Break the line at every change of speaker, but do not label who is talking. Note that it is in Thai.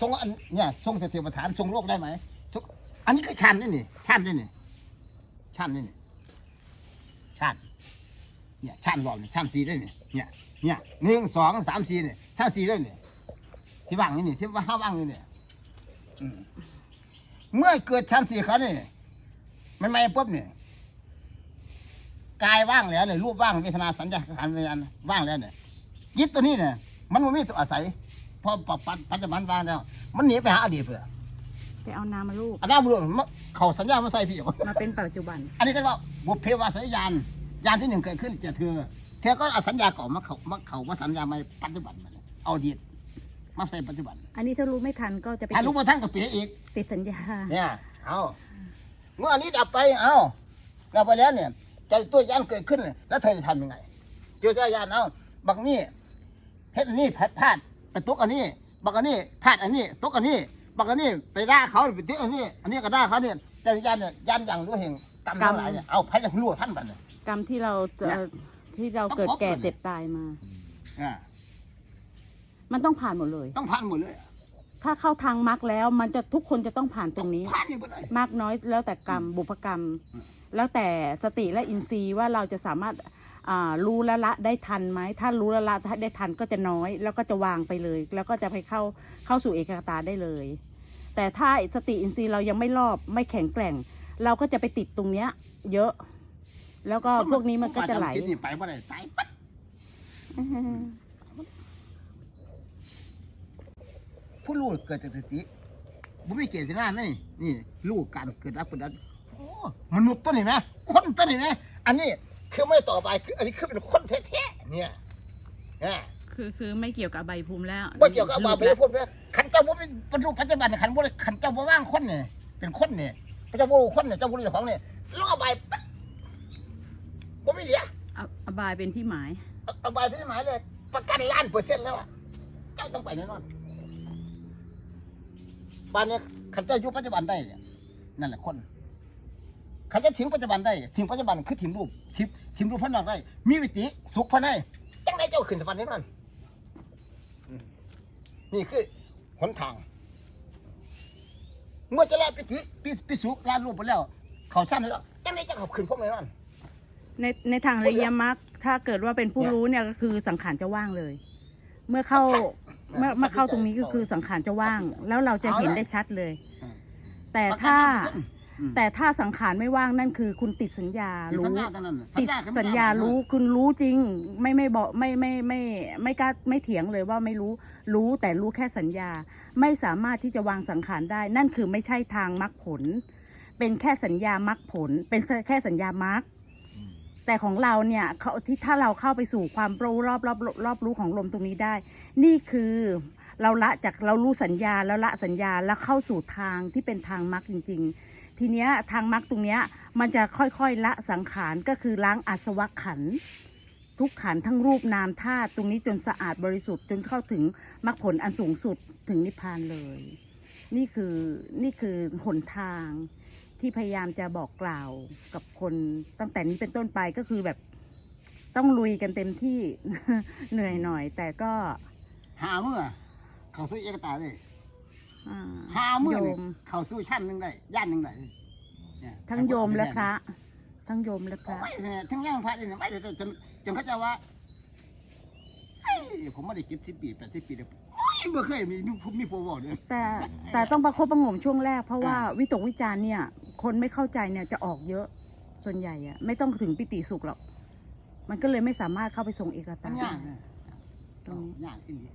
ทรงอันเนี่ยทรงเสถียรประธานทรงโลกได้ไหมทรงอันนี้คือชันนี่นี่ชันนี่นี่ชันนี่นี่ชันเนี่ยชันรอบนี่ชันสีได้นี่เนี่ยเนี่ยหนึ่งสองสามสี่เนี่ยชันสีได้นี่ที่ว่างนี่นี่ที่ว่าห้าว่างนี่เนี่ยเมื่อเกิดชันสี่เขานี่ไม่ไม่ปุ๊บเนี่ยกายว่างแล้วเนี่ยรูปว่างเวทนาสัญญาขันธ์วิญญาณว่างแล้วเนี่ยยึดตัวนี้เนี่ยมันไม่มีตัวอาศัย อปัจปัจจุบันว่างแล้ว มันหนีไปหาอดีตเพื่อ
ไปเอานามาลูก
อันนั้นบุรุษมันเขาสัญญามาใส่พี่
มาเป็นปัจจุบัน
อันนี้ก็ว่าบุพเพวาสัญญาณยานที่หนึ่งเกิดขึ้นจากเธอเธอก็เอาสัญญาเก่ามาเขามาเขามาสัญญามาปัจจุบันมันเอาอดีตมาใส่ปัจจุบัน
อันนี้ถ้ารู้ไม่ทันก็จะไป
ถ้ารู้มาทั้งกับเปียอีก
ติดสัญญา
เนี่ยเอาเมื่ออันนี้ดับไปเอาดับไปแล้วเนี่ยใจตัวยานเกิดขึ้นเลยแล้วเธอจะทำยังไงเจอใจยานเอาบักนี่เฮ็ดอันนี้พลาดพลาดไป ตกอันนี้ บักอันนี้พลาดอันนี้ ตกอันนี้ บักอันนี้ไปด่าเขาไปติอันนี้ อันนี้ก็ด่าเขาเนี่ยใจยานเนี่ยยานอย่างรู้เห็นกรรมทั้งหลายเนี่ย เอาไพ่จะรู้ท่านบัดเนี่ย
กรรมที่เราจะ
เนี่ย
ที่เราเกิด
ต้องพบ
แก่
มัน
เจ็บตายมา
อ่า
มันต้องผ่านหมดเลย
ต้องผ่านหมดเลย
ถ้าเข้าทางมรรคแล้ว มันจะทุกคนจะต้องผ่านตรงนี้
ผ่านอย่างหมดเลย
มากน้อยแล้วแต่กรรมบุพกรรม
อืม
แล้วแต่สติและอินทรีย์ว่าเราจะสามารถอ่า รู้และละได้ทันไหมถ้ารู้และละได้ทันก็จะน้อย แล้วก็จะวางไปเลย แล้วก็จะไปเข้าเข้าสู่เอกคตาได้เลย แต่ถ้าสติอินทรีย์เรายังไม่รอบไม่แข็งแกร่ง เราก็จะไปติดตรงเนี้ย เยอะ แล้วก็พวกนี้มันก็จะไหล
ผู้ป่วยจำศีนี่ไปบ่ได้ตายปั๊บผู้รู้เกิดจากสติบุมีเกศนานี่นี่รู้การเกิดรับเกิดดับโอ้มนุษย์ตัวนี้ไหมคนตัวนี้ไหมอันนี้ คือไม่ต่อไปคืออันนี้คือเป็นคนแท้ๆเนี่ยเนี่ย
คือคือไม่เกี่ยวกับใบภูมิแล้ว
บ่เกี่ยวกับเอาบาไปพูดว่าขันเจ้าบ่เป็นบรรลุปัจจุบันขันบ่ได้ขันเจ้าบ่ว่างคนเนี่ยเป็นคนเนี่ยพระเจ้าบ่คนเนี่ยเจ้าบ่รู้เจ้าของเนี่ยลอกเอาใบปั๊บบ่มีเหลือ
อะอบายเป็นที่หมาย
เอาเอาใบพี่หมายเลย ประกันล้านเปอร์เซ็นต์แล้วอะเจ้าต้องไปแน่นอนบ้านเนี้ยขันเจ้าอยู่ปัจจุบันได้เนี่ยนั่นแหละคน ขันจะทิ้งปัจจุบันได้ทิ้งปัจจุบันคือทิ้งรูปทิ้งทิ้งรูปพระนอกได้ มีวิติสุขภายในจังไดเจ้าขึ้นสวรรค์แน่นอนอืมนี่คือหนทาง เมื่อจะละปิติปิปิสุลารูปไปแล้ว เขาชั้นแล้วจังไดเจ้าเขาขึ้นพวกแน่นอน
ในในทางอริยมรรคถ้าเกิดว่าเป็นผู้
เนี่ย
รู้เนี่ยก็คือสังขารจะว่างเลย เมื่อเข้า
ใช่
เมื่อเมื่อเข้าตรงนี้ก็คือสังขารจะว่าง แล้วเราจะเห็น
เอาละ
ได้ชัดเลย
อืม
แต่
ประกัน
ถ้า
100%อืม
แต่ถ้าสังขารไม่ว่างนั่นคือคุณติดสัญญา
ติด
รู้
สัญญาเท่านั้นน่ะ
ติด
ก็ไม่
สัญญา
ได้
รู้คุณรู้จริง ไม่ไม่บอกไม่ไม่ไม่ไม่กล้าไม่เถียงเลยว่าไม่รู้รู้แต่รู้แค่สัญญา ไม่สามารถที่จะวางสังขารได้ นั่นคือไม่ใช่ทางมรรคผล เป็นแค่สัญญามรรคผล เป็นแค่สัญญามรรคแต่ของเราเนี่ยเขาที่ถ้าเราเข้าไปสู่ความรู้รอบรอบรอบรู้ของลมตรงนี้ได้ นี่คือเราละจากเรารู้สัญญาแล้วละสัญญาแล้วเข้าสู่ทางที่เป็นทางมรรคจริง ๆ ทีเนี้ยทางมรรคตรงเนี้ยมันจะค่อยๆละสังขารก็คือล้างอาสวะขัน ทุกขันทั้งรูปนามธาตุตรงนี้จนสะอาดบริสุทธิ์จนเข้าถึงมรรคผลอันสูงสุดถึงนิพพานเลย นี่คือนี่คือหนทางที่พยายามจะบอกกล่าวกับคนตั้งแต่นี้เป็นต้นไปก็คือแบบต้องลุยกันเต็มที่เหนื่อยหน่อย แต่ก็
หาเมื่อเขาสู้เอกตาเลย หาเมื่อ
โย
นี่
ม
เขาสู้ชั้นหนึ่งได้ย่านหนึ่งได้เนี่ย
ทั้งโยมและพระ ทั้งโยมและพระ
ไม่เนี่ยทั้งย่างพระเนี่ยไม่แต่จนจนเขาใจะว่าเฮ้ยผมไม่ได้เก็บสิบปีแปดสิบปีเลยไม่บ่เคยมีมีมีผู้บอกเลย
แต่แต่ต้องประคบประหงมช่วงแรก เพราะว่า
อ่า
วิตกวิจารณ์เนี่ย คนไม่เข้าใจเนี่ยจะออกเยอะส่วนใหญ่อะไม่ต้องถึงปิติสุขหรอก มันก็เลยไม่สามารถเข้าไปทรงเอก
มั
ตาน
ยากนะ
ตรงนี้
ยากที่นี่